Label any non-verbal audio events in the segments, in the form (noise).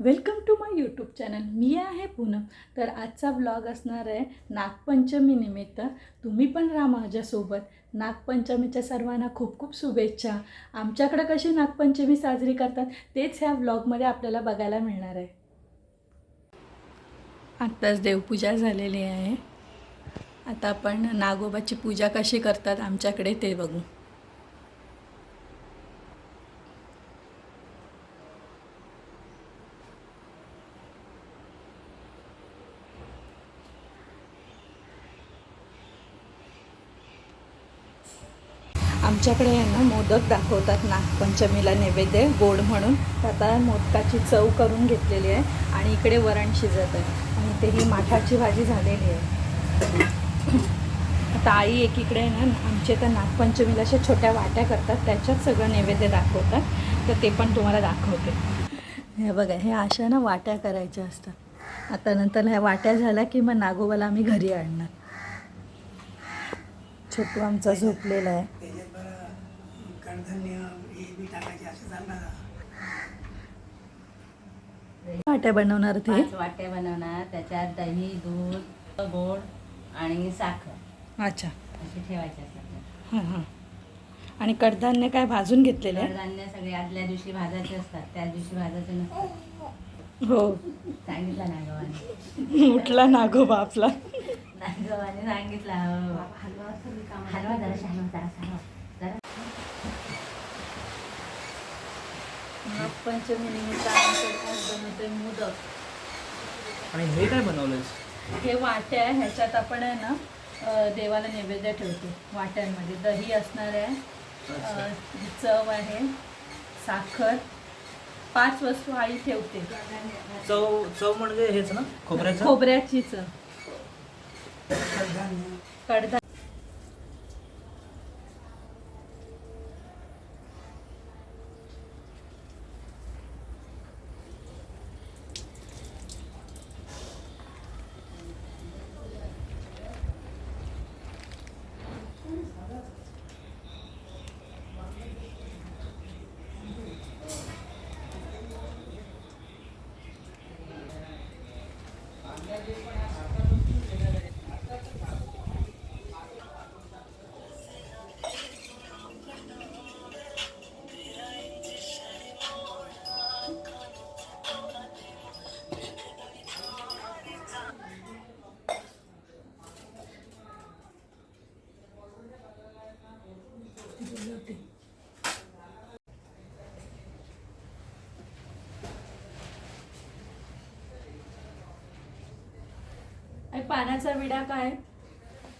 Welcome to my YouTube channel. मी आहे पूनम. तर आजचा ब्लॉग असणार आहे नागपंचमीनिमित्त तुम्ही पण राहा माझ्यासोबत. नागपंचमीच्या सर्वांना खूप खूप शुभेच्छा. आमच्याकडं कशी नागपंचमी साजरी करतात तेच ह्या ब्लॉगमध्ये आपल्याला बघायला मिळणार आहे. आत्ताच देवपूजा झालेली आहे. आता आपण नागोबाची पूजा कशी करतात आमच्याकडे ते बघू. आमच्याकडे आहे ना मोदक दाखवतात नागपंचमीला नैवेद्य गोड म्हणून. तर आता मोदकाची चव करून घेतलेली आहे आणि इकडे वरण शिजत आहे. आणि ते ही माठाची भाजी झालेली आहे. आता आई एकीकडे आहे ना आमच्या तर नागपंचमीला अशा छोट्या वाट्या करतात त्याच्यात सगळं नैवेद्य दाखवतात. तर ते पण तुम्हाला दाखवते. हे बघा हे अशा ना वाट्या करायच्या असतात. आता नंतर ह्या वाट्या झाल्या की मग नागोबाला आम्ही घरी आणणार. छोटू आमचा झोपलेला आहे. हे बी टाकायचे असं सांगणार वाट्या बनवणार ते? पाच वाट्या बनवणार त्याच्यात दही दूध गोड आणि साखर. अच्छा. असे ठेवायचे असतात हां हां. आणि कडधान्य काय भाजून घेतलेलं आहे? कडधान्य सगळे आदल्या दिवशी भाजायचे असतात त्या दिवशी भाजायचे नसतात. हो. सांगितलं नागवाने उठला नागोबा आपला नागवाने सांगितलं हो. हलवा जरा हलवा जरा हलवा जरा नागपंचमी निमित्त बनवतोय मोदक. आणि हे काय बनवलंयस हे वाट्या आहे ह्याच्यात आपण आहे ना देवाला नैवेद्य ठेवतो वाट्यांमध्ये. दही असणार आहे चव आहे साखर. पाच वस्तू आई ठेवते. चव चव म्हणजे हेच ना? खोबऱ्याचं? खोबऱ्याची चव. कडधान्य. पाण्याचा विडा काय?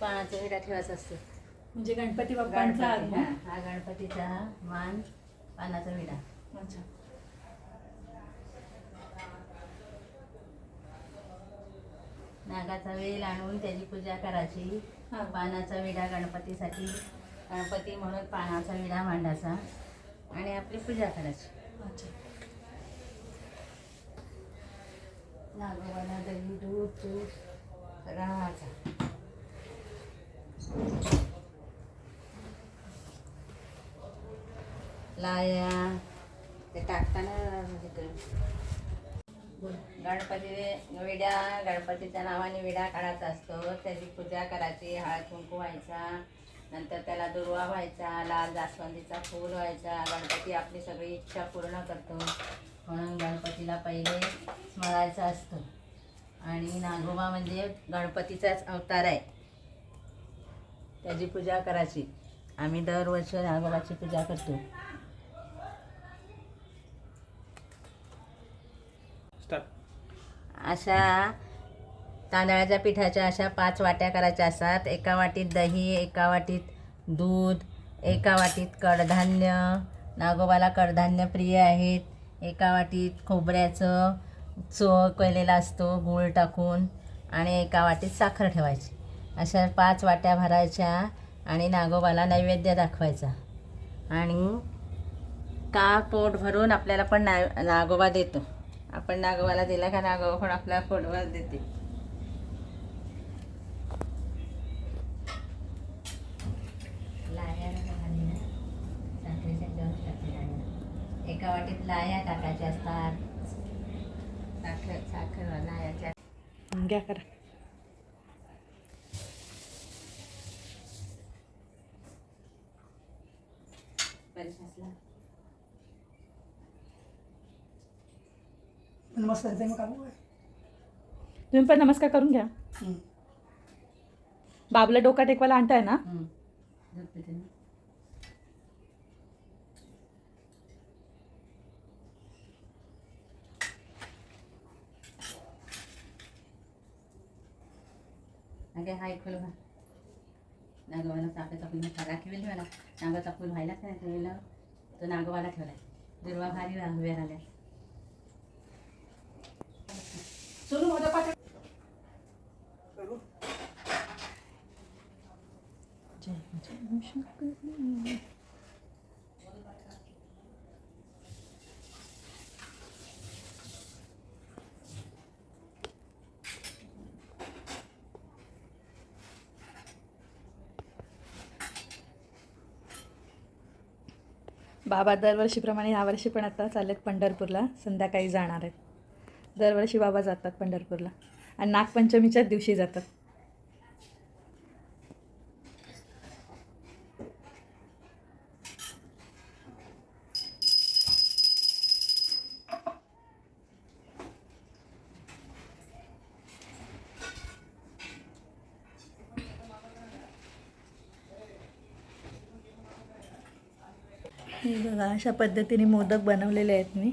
पानाचा विडा ठेवायचा असतो. म्हणजे गणपती बाप्पांचा आगमन? हा, हा गणपतीचा मान पानाचा विडा. अच्छा. नागाचा वेल आणून त्याची पूजा करायची. हा. पानाचा विडा गणपतीसाठी गणपती म्हणून पानाचा विडा मांडायचा आणि आपली पूजा करायची. अच्छा. नागोबाला दही दूध तूप राजा. लाया. ते टाकताना म्हणजे गणपती विड्या गणपतीच्या नावाने विडा काढायचा असतो. त्याची पूजा करायची हळद कुंकू व्हायचा. नंतर त्याला दुर्वा व्हायचा लाल जास्वंदीचा फूल व्हायचा. गणपती आपली सगळी इच्छा पूर्ण करतो. म्हणून गणपतीला पहिले स्मरायचं असतं. आणि नागोबा म्हणजे गणपतीचाच अवतार आहे. त्याची पूजा करायची. आम्ही दरवर्षी नागोबाची पूजा करतो. अशा तांदळाच्या पिठाच्या अशा पाच वाट्या करायच्या असतात. एका वाटीत दही एका वाटीत दूध एका वाटीत कडधान्य. नागोबाला कडधान्य प्रिय आहेत. एका वाटीत खोबऱ्याचं चो केलेला असतो गूळ टाकून आणि एका वाटीत साखर ठेवायची. अशा पाच वाट्या भरायच्या आणि नागोबाला नैवेद्य दाखवायचा. आणि का पोट भरून आपल्याला पण ना नागोबा देतो. आपण नागोबाला दिला का नागोबा पण आपल्याला पोटभर देते. एका वाटीत लाया टाकायच्या असतात. घ्या करा? नमस्कार तुम्ही पण नमस्कार करून घ्या बाबला डोका टेकवायला आणताय ना? अगे हा एक फुल नागोबाला चाफ्याचा फुल राखी वेळ ठेवला नागाचा फुल व्हायलाच नाही ठेवलेलं तो नागोबाला ठेवलाय दुर्वा भारी उभ्या राहिल्या सोनू पाठव करू जय बाबा दरवर्षीप्रमाणे यावर्षी पण आता चालत पंढरपूरला. संध्याकाळी जाणार आहेत. दरवर्षी बाबा जातात पंढरपूरला. आणि नागपंचमीच्याच दिवशी जातात. हे बघा अशा पद्धतीने मोदक बनवलेले आहेत मी.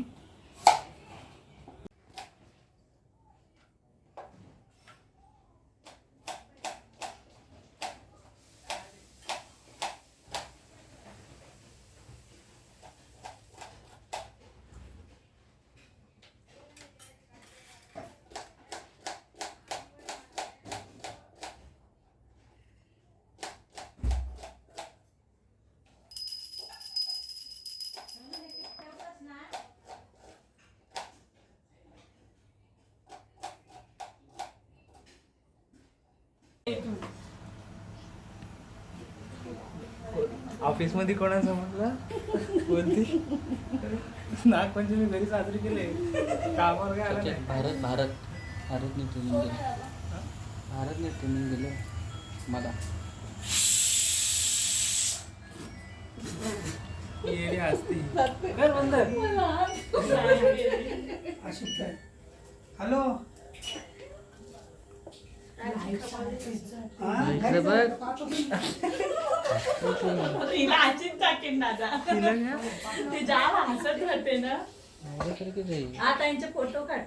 ऑफिसमध्ये कोणाचं म्हटलं? कोणती? नागपंचमी घरी साजरी केली. कामावर काय आलं नाही? भारत भारत. भारतने ट्रेनिंग दिलं भारतने ट्रेनिंग दिलं मला. येडी असती कर बंद. अशीच आहे हॅलो? इकडे बघ तिला घ्या. ती जाम हसत राहते ना. माझ्यासारखीच आहे? हा त्यांचे फोटो काढ?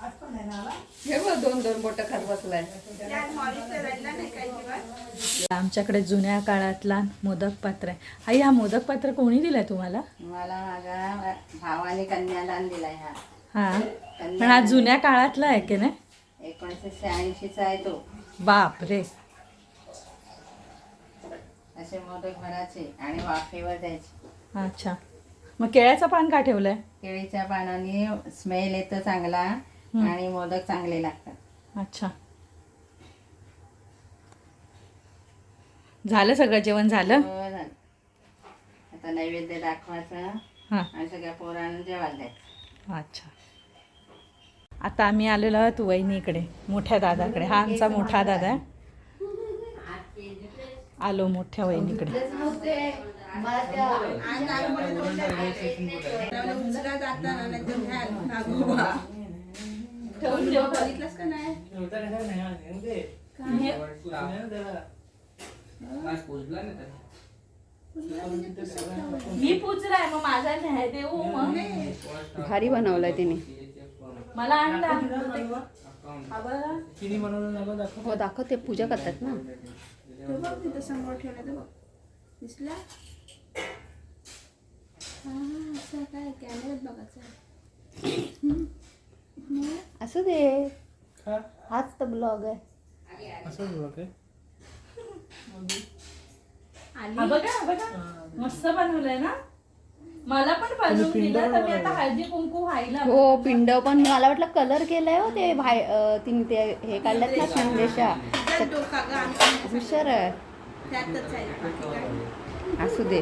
हे बघ दोन दोन बोट खात बसलाय. आमच्याकडे जुन्या काळातला मोदक पात्र आहे. आई हा मोदक पात्र कोणी दिलाय तुम्हाला? मला माझ्या भावाने कन्यादान दिलाय हा. हा. पण हा जुन्या काळातला आहे की नाही? एकोणीसशे शहाऐंशीचा आहे तो. बाप रे असे मोदक भरायचे आणि वाफेवर द्यायचे. अच्छा. मग केळ्याचं पान का ठेवलंय? केळीच्या पानाने स्मेल येतो चांगला आणि मोदक चांगले लागतात. अच्छा. झालं सगळं जेवण झालं? हो, झालं. आता नैवेद्य दाखवायचं हां. आणि सगळ्या पोरांना जेवायला द्यायचं. अच्छा. आता आम्ही आलेलो आहोत वहिनीकडे मोठ्या दादाकडे. हा आमचा मोठा दादा आहे. आलो मोठ्या वहिनीकडे. ठेवता कशा नाही हा, मला आणला हा बघा. किती बनवलं नको दाखव. हो दाखव ते पूजा करतात ना. असं (laughs) दे. हाच तर ब्लॉग आहे. असंच बघ काय हा बघा. हा बघा. मस्त बनवलंय ना? मला पण बनवून दिलं तर मी आता हळदी कुंकू व्हायला हो पिंड पण मला वाटलं कलर केलाय हो ते भाई अं, तिने ते हे काढल्यात ना संदेशा हुशार आहे. असू दे.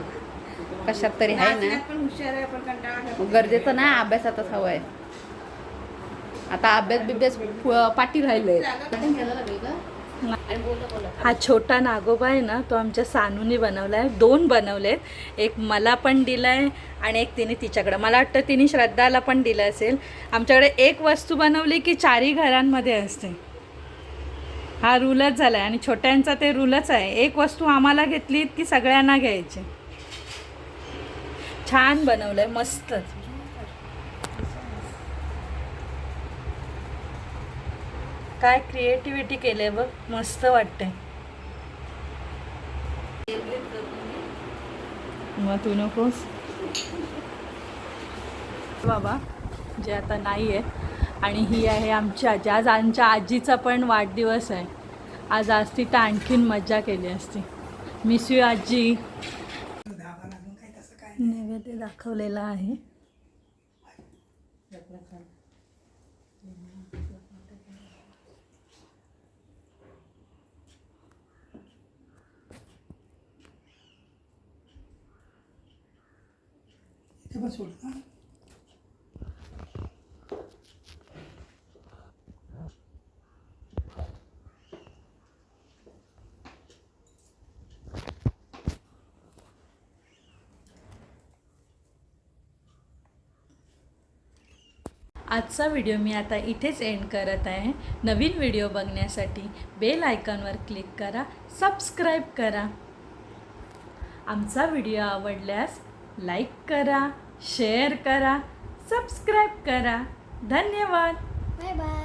कशात तरी आहे ना. गरजेचं ना अभ्यासातच हवं आहे आता अभ्यास बिभ्यास पाठी राहिले हा छोटा नागोबा आहे ना तो आमच्या सानूने बनवला आहे दोन बनवलेत. एक मला पण दिला आहे आणि एक तिने तिच्याकडं. मला वाटतं तिने श्रद्धाला पण दिलं असेल. आमच्याकडे एक वस्तू बनवली की चारही घरांमध्ये असते. हा रूलच झाला आहे आणि छोट्यांचा ते रूलच आहे. एक वस्तू आम्हाला घेतली की सगळ्यांना घ्यायची. छान बनवलं आहे मस्तच काय क्रिएटिव्हिटी केली बघ मस्त वाटते मग तू नकोस. बाबा जे आता नाही आहे आणि ही आहे आमची आजी आज आमच्या आजीचा पण वाढदिवस आहे. आज असती तर आणखीन मजा केली असती. मिस यू आजी. नैवेद्य दाखवलेला आहे. इथे पण सोड. आजचा व्हिडिओ मी आता इथेच एंड करत आहे. नवीन व्हिडिओ बघण्यासाठी बेल आयकॉनवर क्लिक करा सबस्क्राईब करा. आमचा व्हिडिओ आवडल्यास लाईक करा. शेअर करा सबस्क्राईब करा. धन्यवाद. Bye bye